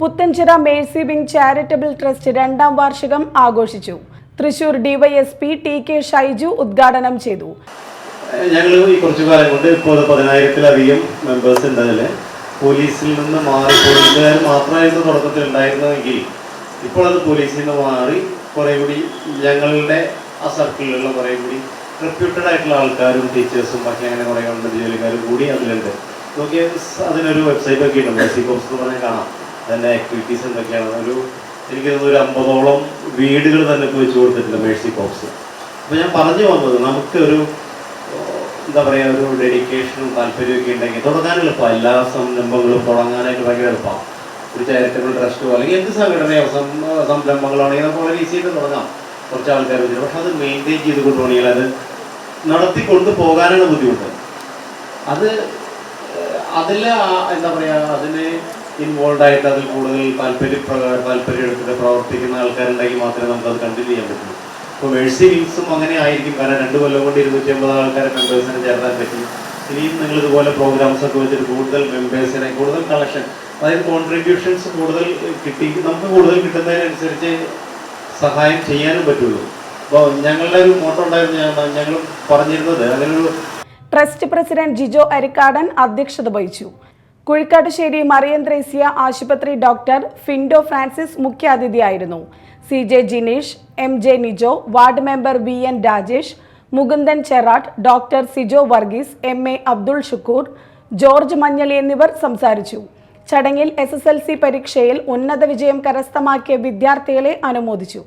Puthenchira Mercy Wing Charitable Trust രണ്ടാം വാർഷികം ആഘോഷിച്ചു. Thrissur DYSP T K Shaiju ഉദ്ഘാടനം ചെയ്തു. ഞങ്ങൾ ഈ കുറച്ചു കാലം കൊണ്ട് ഇപ്പോൾ പതിനായിരത്തിലധികം മെമ്പേഴ്സ് ഉണ്ട് അതിൽ പോലീസിൽ നിന്ന് മാറി പോലീസുകാർ മാത്രമായിരുന്നു തുടക്കത്തിൽ ഉണ്ടായിരുന്നതെങ്കിൽ ഇപ്പോൾ അത് പോലീസിൽ നിന്ന് മാറി കുറേ കൂടി ഞങ്ങളുടെ ആ സർക്കിളിലുള്ള കുറേ കൂടി റെപ്യൂട്ടഡ് ആയിട്ടുള്ള ആൾക്കാരും ടീച്ചേഴ്സും ബാക്കി അങ്ങനെ കുറേ ഗവൺമെന്റ് ജോലിക്കാരും കൂടി അതിലുണ്ട്. നോക്കിയാൽ അതിനൊരു വെബ്സൈറ്റ് ഒക്കെ ഉണ്ട് സി കോപ്സ് എന്ന് പറഞ്ഞാൽ കാണാം. അതിന്റെ ആക്ടിവിറ്റീസ് എന്തൊക്കെയാണ്? ഒരു എനിക്ക് ഒരു അമ്പതോളം വീടുകൾ തന്നെ ഇപ്പോൾ വെച്ച് കൊടുത്തിട്ടുണ്ട് മേഴ്സി കോപ്സ്. അപ്പോൾ ഞാൻ പറഞ്ഞു വന്നത് നമുക്ക് ഒരു എന്താ പറയുക ഒരു ഡെഡിക്കേഷനും താല്പര്യമൊക്കെ ഉണ്ടെങ്കിൽ തുടങ്ങാൻ എളുപ്പമാണ് എല്ലാ സംരംഭങ്ങളും തുടങ്ങാനായിട്ട് ഭയങ്കര എളുപ്പമാണ് ഒരു ചാരിറ്റബിൾ ട്രസ്റ്റോ അല്ലെങ്കിൽ എന്ത് സംഘടനയോ സംരംഭങ്ങളാണെങ്കിൽ നമുക്ക് വളരെ ഈസിയായിട്ട് തുടങ്ങാം. കുറച്ച് ആൾക്കാർ വെച്ചിട്ട്. പക്ഷെ അത് മെയിന്റെയിൻ ചെയ്ത് കൊണ്ടുപോകണമെങ്കിൽ അത് നടത്തിക്കൊണ്ട് പോകാനാണ് ബുദ്ധിമുട്ട്. അത് അതിൽ എന്താ പറയുക അതിന് ഇൻവോൾവ് ആയിട്ട് അതിൽ കൂടുതൽ താല്പര്യ താല്പര്യം എടുത്തിട്ട് പ്രവർത്തിക്കുന്ന ആൾക്കാരുണ്ടെങ്കിൽ മാത്രമേ നമുക്ക് അത് കണ്ടിന്യൂ ചെയ്യാൻ പറ്റൂ ഇപ്പോൾ മേഴ്സി വിങ്സും അങ്ങനെ ആയിരിക്കും. കാരണം രണ്ട് കൊല്ലം കൊണ്ട് ഇരുന്നൂറ്റി അമ്പത് ആൾക്കാരെ മെമ്പേഴ്സിനെ ചേർത്താൻ പറ്റി. ഇനിയും നിങ്ങൾ ഇതുപോലെ പ്രോഗ്രാംസ് ഒക്കെ വെച്ചിട്ട് കൂടുതൽ മെമ്പേഴ്സിനെ കൂടുതൽ കളക്ഷൻ അതായത് കോൺട്രിബ്യൂഷൻസ് കൂടുതൽ കിട്ടി നമുക്ക് കൂടുതൽ കിട്ടുന്നതിനനുസരിച്ച് സഹായം ചെയ്യാനും പറ്റുള്ളൂ. അപ്പോൾ ഞങ്ങളുടെ ഒരു മോട്ടോ ഉണ്ടായിരുന്നു ഞങ്ങൾ പറഞ്ഞിരുന്നത്. അങ്ങനെ ഒരു ട്രസ്റ്റ് പ്രസിഡന്റ് ജിജോ അരിക്കാടൻ അധ്യക്ഷത വഹിച്ചു. കുഴിക്കാട്ടുശ്ശേരി മറിയം ത്രേസ്യ ആശുപത്രി doctor Findo Francis മുഖ്യാതിഥിയായിരുന്നു. C J Jineesh M J Nijo ward member V N Rajesh Mukundan Cheratt doctor Sijo Varghese M A Abdul Shukoor George Manjali എന്നിവർ സംസാരിച്ചു. ചടങ്ങിൽ എസ് പരീക്ഷയിൽ ഉന്നത വിജയം കരസ്ഥമാക്കിയ വിദ്യാർത്ഥികളെ അനുമോദിച്ചു.